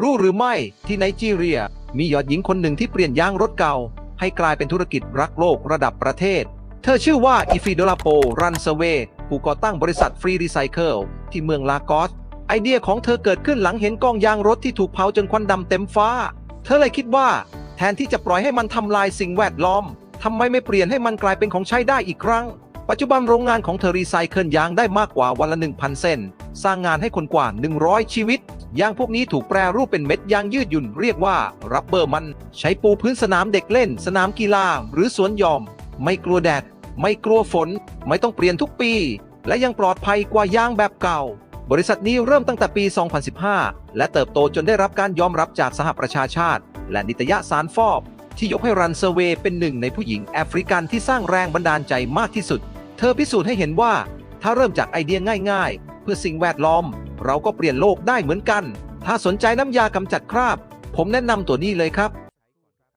รู้หรือไม่ที่ไนจีเรีย มียอดหญิงคนหนึ่งที่เปลี่ยนยางรถเก่า ให้กลายเป็นธุรกิจรักโลกระดับประเทศ เธอชื่อว่าอิฟิโดลาโปรันเซเวผู้ก่อตั้งบริษัทฟรีรีไซเคิลที่เมืองลากอส ไอเดียของเธอเกิดขึ้นหลังเห็นกองยางรถที่ถูกเผาจนควันดำเต็มฟ้า เธอเลยคิดว่า แทนที่จะปล่อยให้มันทำลายสิ่งแวดล้อมทำไมไม่เปลี่ยนให้มันกลายเป็นของใช้ได้อีกครั้ง ปัจจุบันโรงงานของเธอรีไซเคิลยางได้มากกว่าวันละ 1,000 เส้น สร้างงานให้คนกว่า 100 ชีวิต ยางพวกนี้ถูกแปรรูปเป็นเม็ดยางยืดหยุ่นเรียกว่ารับเบอร์มัน ใช้ปูพื้นสนามเด็กเล่น สนามกีฬา หรือสวนยอม ไม่กลัวแดด ไม่กลัวฝน ไม่ต้องเปลี่ยนทุกปี และยังปลอดภัยกว่ายางแบบเก่า บริษัทนี้เริ่มตั้งแต่ปี 2015 และเติบโตจนได้รับการยอมรับจากสหประชาชาติ และนิตยสารฟอบที่ยกให้รันเซเวเป็นหนึ่งในผู้หญิงแอฟริกันที่สร้างแรงบันดาลใจมากที่สุด เธอพิสูจน์ให้เห็นว่า ถ้าเริ่มจากไอเดียง่ายๆ เพื่อสิ่งแวดล้อม เราก็เปลี่ยนโลกได้เหมือนกัน ถ้าสนใจน้ำยากำจัดคราบ ผมแนะนำตัวนี้เลยครับ